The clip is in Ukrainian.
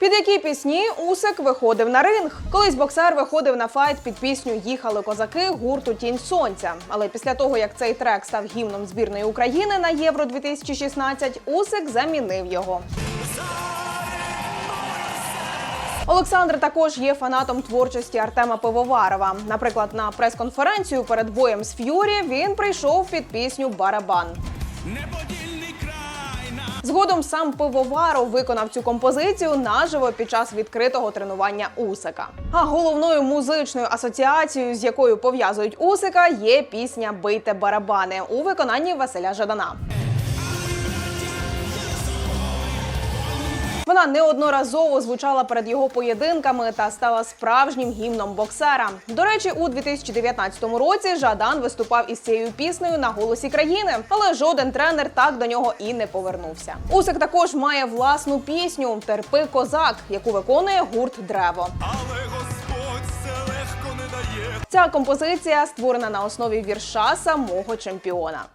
Під які пісні Усик виходив на ринг? Колись боксер виходив на файт під пісню Їхали козаки гурту Тінь сонця. Але після того, як цей трек став гімном збірної України на Євро 2016, Усик замінив його. Олександр також є фанатом творчості Артема Пивоварова. Наприклад, на прес-конференцію перед боєм з Ф'юрі він прийшов під пісню Барабан. Неподільний край на Згодом сам Пивоваров виконав цю композицію наживо під час відкритого тренування Усика. А головною музичною асоціацією, з якою пов'язують Усика, є пісня Бийте барабани у виконанні Василя Жадана. Вона неодноразово звучала перед його поєдинками та стала справжнім гімном боксера. До речі, у 2019 році Жадан виступав із цією піснею на голосі країни, але жоден тренер так до нього і не повернувся. Усик також має власну пісню Терпи козак, яку виконує гурт Древо. але Господь все легко не дає. Ця композиція створена на основі вірша самого чемпіона.